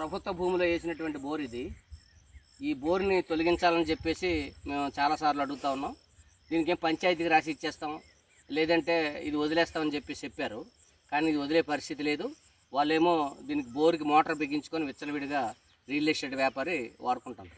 ప్రభుత్వ భూమిలో వేసినటువంటి బోర్ ఇది. ఈ బోర్ని తొలగించాలని చెప్పేసి మేము చాలాసార్లు అడుగుతా ఉన్నాం. దీనికి ఏం పంచాయతీకి రాసి ఇచ్చేస్తాం. లేదంటే ఇది వదిలేస్తామని చెప్పి చెప్పారు. కానీ ఇది వదిలే పరిస్థితి లేదు. వాళ్ళేమో దీనికి బోర్కి మోటార్ బిగించుకొని విచ్చలవిడిగా రియల్ ఎస్టేట్ వ్యాపారి వాడుకుంటాం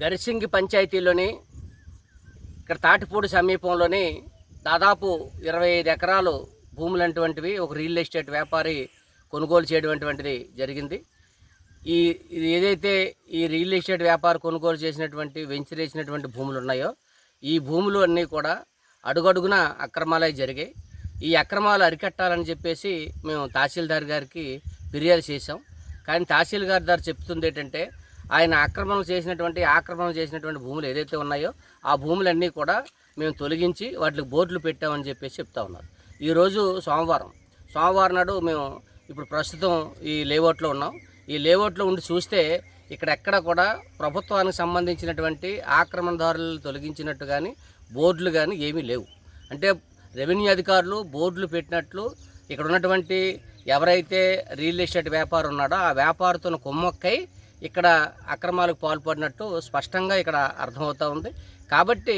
గరిసింగి పంచాయతీలోని ఇక్కడ తాటిపూడి సమీపంలోని దాదాపు ఇరవై ఐదు ఎకరాలు భూములంటువంటివి ఒక రియల్ ఎస్టేట్ వ్యాపారి కొనుగోలు చేయటువంటిది జరిగింది. ఈ ఇది ఏదైతే ఈ రియల్ ఎస్టేట్ వ్యాపారం కొనుగోలు చేసినటువంటి వెంచర్ వేసినటువంటి భూములు ఉన్నాయో ఈ భూములు అన్నీ కూడా అడుగడుగున అక్రమాలే జరిగాయి. ఈ అక్రమాలు అరికట్టాలని చెప్పేసి మేము తహసీల్దార్ గారికి ఫిర్యాదు చేశాం. కానీ తహసీల్దార్ గారు చెప్తుంది ఏంటంటే ఆయన ఆక్రమణలు చేసినటువంటి ఆక్రమణలు చేసినటువంటి భూములు ఏదైతే ఉన్నాయో ఆ భూములన్నీ కూడా మేము తొలగించి వాటికి బోర్డులు పెట్టామని చెప్పేసి చెప్తా ఉన్నారు. ఈరోజు సోమవారం. సోమవారం నాడు మేము ఇప్పుడు ప్రస్తుతం ఈ లేఅవుట్లో ఉన్నాం. ఈ లేఅవుట్లో ఉండి చూస్తే ఇక్కడ ఎక్కడ కూడా ప్రభుత్వానికి సంబంధించినటువంటి ఆక్రమణదారులు తొలగించినట్టు కానీ బోర్డులు కానీ ఏమీ లేవు. అంటే రెవెన్యూ అధికారులు బోర్డులు పెట్టినట్లు ఇక్కడ ఉన్నటువంటి ఎవరైతే రియల్ ఎస్టేట్ వ్యాపారం ఉన్నాడో ఆ వ్యాపారతో కుమ్మక్కై ఇక్కడ అక్రమాలకు పాల్పడినట్టు స్పష్టంగా ఇక్కడ అర్థమవుతూ ఉంది. కాబట్టి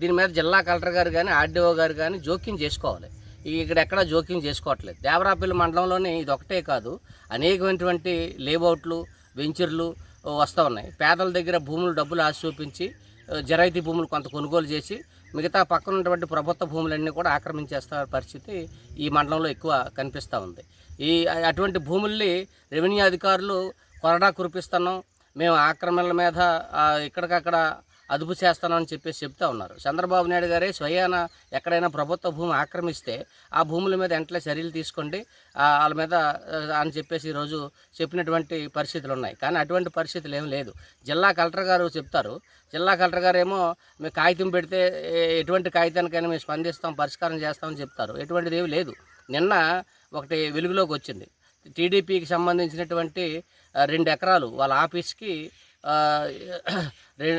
దీని మీద జిల్లా కలెక్టర్ గారు కానీ ఆర్డీఓ గారు కానీ జోక్యం చేసుకోవాలి. ఇక్కడ ఎక్కడ జోక్యం చేసుకోవట్లేదు. దేవరాపల్లి మండలంలోని ఇది ఒకటే కాదు అనేకమైనటువంటి లేఅవుట్లు వెంచర్లు వస్తూ ఉన్నాయి. పేదల దగ్గర భూములు డబ్బులు ఆశ చూపించి జరాయితీ భూములు కొంత కొనుగోలు చేసి మిగతా పక్కన ఉన్నటువంటి ప్రభుత్వ భూములన్నీ కూడా ఆక్రమించేస్తున్న పరిస్థితి ఈ మండలంలో ఎక్కువ కనిపిస్తూ ఉంది. ఈ అటువంటి భూముల్ని రెవెన్యూ అధికారులు కొరడా కురిపిస్తున్నాం. మేము ఆక్రమణల మీద ఇక్కడికక్కడ అదుపు చేస్తానని చెప్పేసి చెప్తా ఉన్నారు. చంద్రబాబు నాయుడు గారే స్వయాన ఎక్కడైనా ప్రభుత్వ భూమి ఆక్రమిస్తే ఆ భూముల మీద వెంటనే చర్యలు తీసుకోండి. వాళ్ళ మీద అని చెప్పేసి ఈరోజు చెప్పినటువంటి పరిస్థితులు ఉన్నాయి. కానీ అటువంటి పరిస్థితులు ఏం లేదు. జిల్లా కలెక్టర్ గారు చెప్తారు. జిల్లా కలెక్టర్ గారు ఏమో మేము కాగితం పెడితే ఎటువంటి కాగితానికైనా మేము స్పందిస్తాం పరిష్కారం చేస్తామని చెప్తారు. ఎటువంటిది ఏమీ లేదు. నిన్న ఒకటి వెలుగులోకి వచ్చింది. టీడీపీకి సంబంధించినటువంటి రెండు ఎకరాలు వాళ్ళ ఆఫీస్కి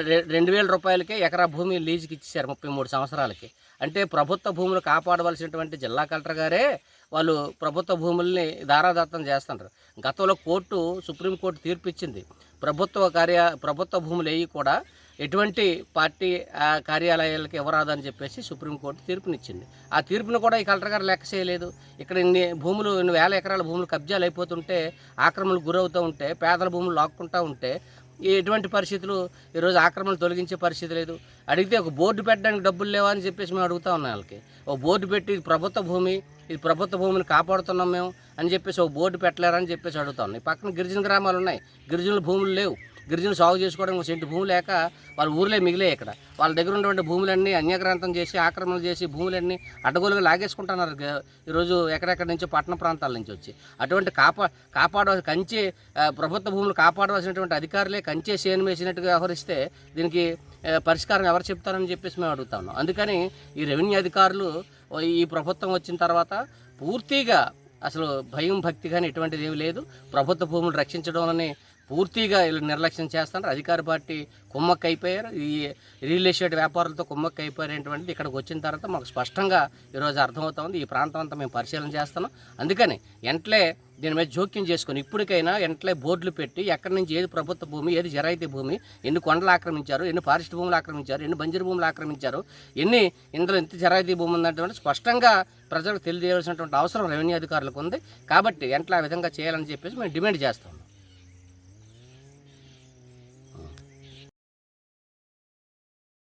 రె- రెండు వేల రూపాయలకే ఎకరా భూమి లీజుకి ఇచ్చేశారు ముప్పై మూడు సంవత్సరాలకి. అంటే ప్రభుత్వ భూములు కాపాడవలసినటువంటి జిల్లా కలెక్టర్ గారే వాళ్ళు ప్రభుత్వ భూముల్ని దారాదత్తం చేస్తున్నారు గతంలో కోర్టు సుప్రీంకోర్టు తీర్పు ఇచ్చింది ప్రభుత్వ కార్య ప్రభుత్వ భూములు ఏవి కూడా ఎటువంటి పార్టీ ఆ, కార్యాలయాలకు ఇవ్వరాదని చెప్పేసి సుప్రీంకోర్టు తీర్పునిచ్చింది. ఆ తీర్పును కూడా ఈ కలెక్టర్ గారు లెక్క చేయలేదు. ఇక్కడ ఇన్ని భూములు ఇన్ని వేల ఎకరాల భూములు కబ్జాలు అయిపోతుంటే ఆక్రమణలు గురవుతూ ఉంటే పేదల భూములు లాక్కుంటూ ఉంటే ఎటువంటి పరిస్థితులు? ఈరోజు ఆక్రమణలు తొలగించే పరిస్థితి లేదు. అడిగితే ఒక బోర్డు పెట్టడానికి డబ్బులు లేవా అని చెప్పేసి మేము అడుగుతా ఉన్నాం వాళ్ళకి. ఒక బోర్డు పెట్టి ఇది ప్రభుత్వ భూమి ఇది ప్రభుత్వ భూమిని కాపాడుతున్నాం మేము అని చెప్పేసి ఒక బోర్డు పెట్టలేరని చెప్పేసి అడుగుతా ఉన్నాం. ఈ పక్కన గిరిజన గ్రామాలు ఉన్నాయి. గిరిజనుల భూములు లేవు. గిరిజనులు సాగు చేసుకోవడానికి ఒక సెంటు భూమి లేక వాళ్ళ ఊర్లే మిగిలే ఇక్కడ. వాళ్ళ దగ్గర ఉన్నటువంటి భూములన్నీ అన్యగ్రాంతం చేసి ఆక్రమణ చేసి భూములన్నీ అడ్డగోలుగా లాగేసుకుంటున్నారు. ఈరోజు ఎక్కడెక్కడి నుంచో? పట్టణ ప్రాంతాల నుంచి వచ్చి. అటువంటి కాపా కాపాడవలసి కంచె ప్రభుత్వ భూములు కాపాడవలసినటువంటి అధికారులే కంచే సేను వేసినట్టుగా వ్యవహరిస్తే దీనికి పరిష్కారం ఎవరు చెప్తారని చెప్పేసి మేము అడుగుతా ఉన్నాం. అందుకని ఈ రెవెన్యూ అధికారులు ఈ ప్రభుత్వం వచ్చిన తర్వాత పూర్తిగా అసలు భయం భక్తి కానీ ఎటువంటిది ఏమి లేదు. ప్రభుత్వ భూములు రక్షించడంలోనే పూర్తిగా వీళ్ళు నిర్లక్ష్యం చేస్తున్నారు. అధికార పార్టీ కుమ్మక్క అయిపోయారు ఈ రియల్ ఎస్టేట్ వ్యాపారులతో కుమ్మక్క అయిపోయారు ఇక్కడికి వచ్చిన తర్వాత మాకు స్పష్టంగా ఈరోజు అర్థమవుతుంది ఈ ప్రాంతం అంతా మేము పరిశీలన చేస్తున్నాం. అందుకని ఎంట్లే దీని మీద జోక్యం చేసుకొని ఇప్పటికైనా ఎంట్లే బోర్డులు పెట్టి ఎక్కడి నుంచి ఏది ప్రభుత్వ భూమి ఏది జరాయితీ భూమి ఎన్ని కొండలు ఆక్రమించారు ఎన్ని ఫారెస్ట్ భూములు ఆక్రమించారు ఎన్ని బంజరు భూములు ఆక్రమించారు ఎన్ని ఇందులో ఎంత జరాయితీ భూమి ఉందంటే స్పష్టంగా ప్రజలకు తెలియజేయాల్సినటువంటి అవసరం రెవెన్యూ అధికారులకు ఉంది. కాబట్టి ఎంట్లో ఆ విధంగా చేయాలని చెప్పేసి మేము డిమాండ్ చేస్తాం.